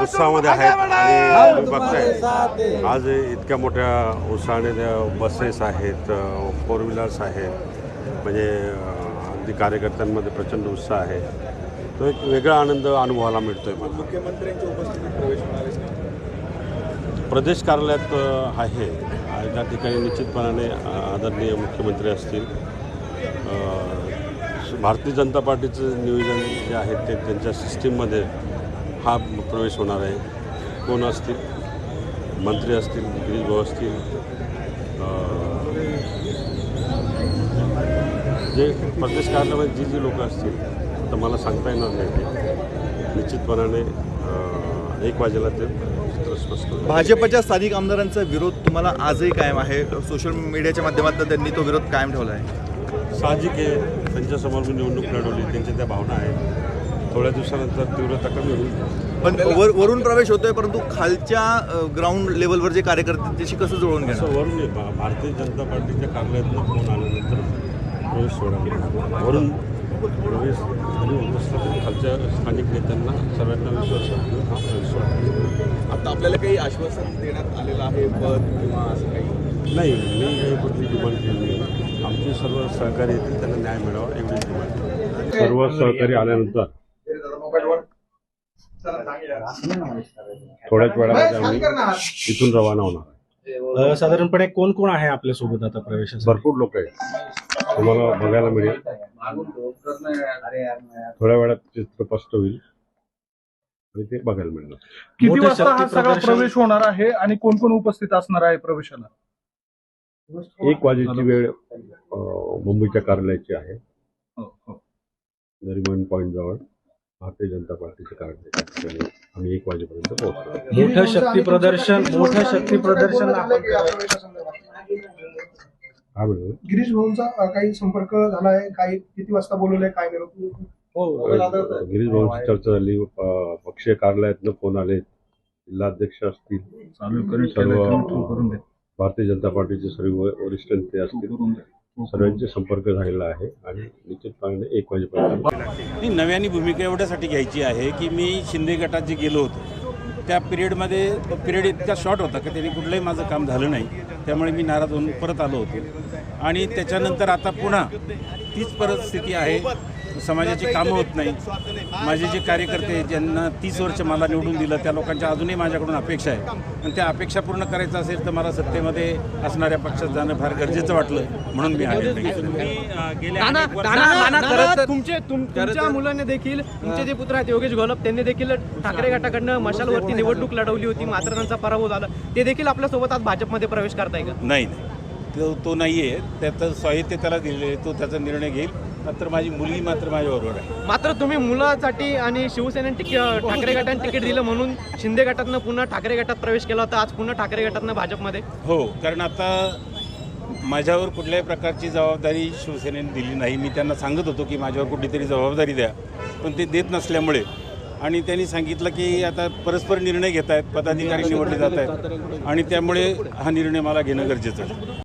उत्साहामध्ये आहेत आणि बघताय. आज इतक्या मोठ्या उत्साहाने त्या बसेस आहेत फोर व्हीलर्स आहेत. म्हणजे अगदी कार्यकर्त्यांमध्ये प्रचंड उत्साह आहे. तो एक वेगळा आनंद अनुभवायला मिळतोय मला. मुख्यमंत्र्यांच्या उपस्थितीत प्रवेश आहे. प्रदेश कार्यालयात आहे. त्या ठिकाणी निश्चितपणाने आदरणीय मुख्यमंत्री असतील. भारतीय जनता पार्टीचं नियोजन जे आहे ते त्यांच्या सिस्टीममध्ये हा प्रवेश होणार आहे. कोण असतील? मंत्री असतील गिरीश भाऊ असतील. जे प्रदेश कार्यालयामध्ये जी जी लोकं असतील तर मला सांगता येणार नाही. ते निश्चितपणाने एक वाजेला ते चित्र स्पष्ट होईल. भाजपच्या स्थानिक आमदारांचा विरोध तुम्हाला आजही कायम आहे? सोशल मीडियाच्या माध्यमातून त्यांनी तो विरोध कायम ठेवला आहे. साहजिक आहे. त्यांच्यासमोर मी निवडणूक लढवली. त्यांच्या त्या भावना आहेत थोड्या दिवसानंतर तीव्रता कमी होईल. पण वर वरून प्रवेश होतोय परंतु खालच्या ग्राउंड लेवलवर जे कार्यकर्ते आहेत, त्याशी कसं जुळवून घेणार? असं वरून नाही. भा- भारतीय जनता पार्टीच्या कार्यालयातनं फोन आल्यानंतर प्रवेश सोडा वरून प्रवेश तरी खालच्या स्थानिक नेत्यांना सर्वांना विश्वास आहे हा प्रवेश सोडा. आता आपल्याला काही आश्वासन देण्यात आलेलं आहे पद किंवा असं काही? नाही मी काही कुठली डिमांड केली नाही. आमचे सर्व सहकारी येतील त्यांना न्याय मिळावा एवढीच डिमांड सर्व सहकारी आल्यानंतर. थोड्याच वेळामध्ये आम्ही इथून रवाना होणार. साधारणपणे कोण कोण आहे आपल्यासोबत आता प्रवेशासाठी? भरपूर लोक आहेत. तुम्हाला बघायला मिळेल. थोड्या वेळात चित्र स्पष्ट होईल. ते बघायला मिळणार. किती मोठं वाजता हा शक्ती सगळा प्रदर्शन- प्रवेश होणार आहे आणि कोण कोण उपस्थित असणार आहे प्रवेशाला? एक वाजेची वेळ अं, मुंबईच्या कार्यालयाची आहे. हो, हो. नरिमन पॉईंट जवळ भारतीय जनता पार्टीचे कार्यालय आहे. आम्ही एक वाजेपर्यंत पोहोचतो मोठं शक्ती प्रदर्शन मोठं शक्ती प्रदर्शन आपण काय म्हणतो? गिरीश भाऊंचा अ, काही संपर्क झाला आहे काही किती वाजता बोलवलंय? काय नाही हो, गिरीश भाऊंची चर्चा झाली. अं, पक्षीय कार्यालयातनं फोन आले जिल्हाध्यक्ष असतील चालू करून सर्व भारतीय जनता पार्टीचे सर्व वरिष्ठ नेते असतील सर्वांचे संपर्क झालेला आहे आणि निश्चितपणे एक वाजेपर्यंत ही नव्याने भूमिका एवढ्यासाठी घ्यायची आहे की मी शिंदे गटात जे गेलो होतो त्या पिरियडमध्ये पिरियड इतका शॉर्ट होता की त्यांनी कुठलंही माझं काम झालं नाही त्यामुळे मी नाराज होऊन परत आलो होतो. आणि त्याच्यानंतर आता पुन्हा तीच परिस्थिती आहे. समाजाची कामं होत नाही. माझे जे कार्यकर्ते ज्यांना तीस वर्ष मला निवडून दिलं त्या लोकांच्या अजूनही माझ्याकडून अपेक्षा आहे. आणि त्या अपेक्षा पूर्ण करायचं असेल तर मला सत्तेमध्ये असणाऱ्या पक्षात जाणं फार गरजेचं वाटलं म्हणून मी आले नाना नाना नाना तुमचे तुम- तुमच्या मुलांनी देखील तुमचे जे पुत्र आहेत योगेश घोलप त्यांनी देखील ठाकरे गटाकडनं मशालवरती निवडणूक लढवली होती मात्र त्यांचा पराभव झाला. ते देखील आपल्यासोबत आज भाजपमध्ये प्रवेश करताय का? नाही तो तो नाही आहे त्याचं साहित्य त्याला आहे तो त्याचा निर्णय घेईल. मात्र माझी मुलगी मात्र माझ्याबरोबर आहे. मात्र तुम्ही मुलासाठी आणि शिवसेनेने तिकीट ठाकरे गटाने तिकीट दिलं म्हणून शिंदे गटातनं पुन्हा ठाकरे गटात प्रवेश केला होता. आज पुन्हा ठाकरे गटातनं भाजपमध्ये. हो कारण आता माझ्यावर कुठल्याही प्रकारची जबाबदारी शिवसेनेने दिली नाही. मी त्यांना सांगत होतो की माझ्यावर कुठली तरी जबाबदारी द्या पण ते देत नसल्यामुळे. आणि त्यांनी सांगितलं की आता परस्पर निर्णय घेत आहेत पदाधिकारी निवडले जात आहेत आणि त्यामुळे हा निर्णय मला घेणं गरजेचं आहे.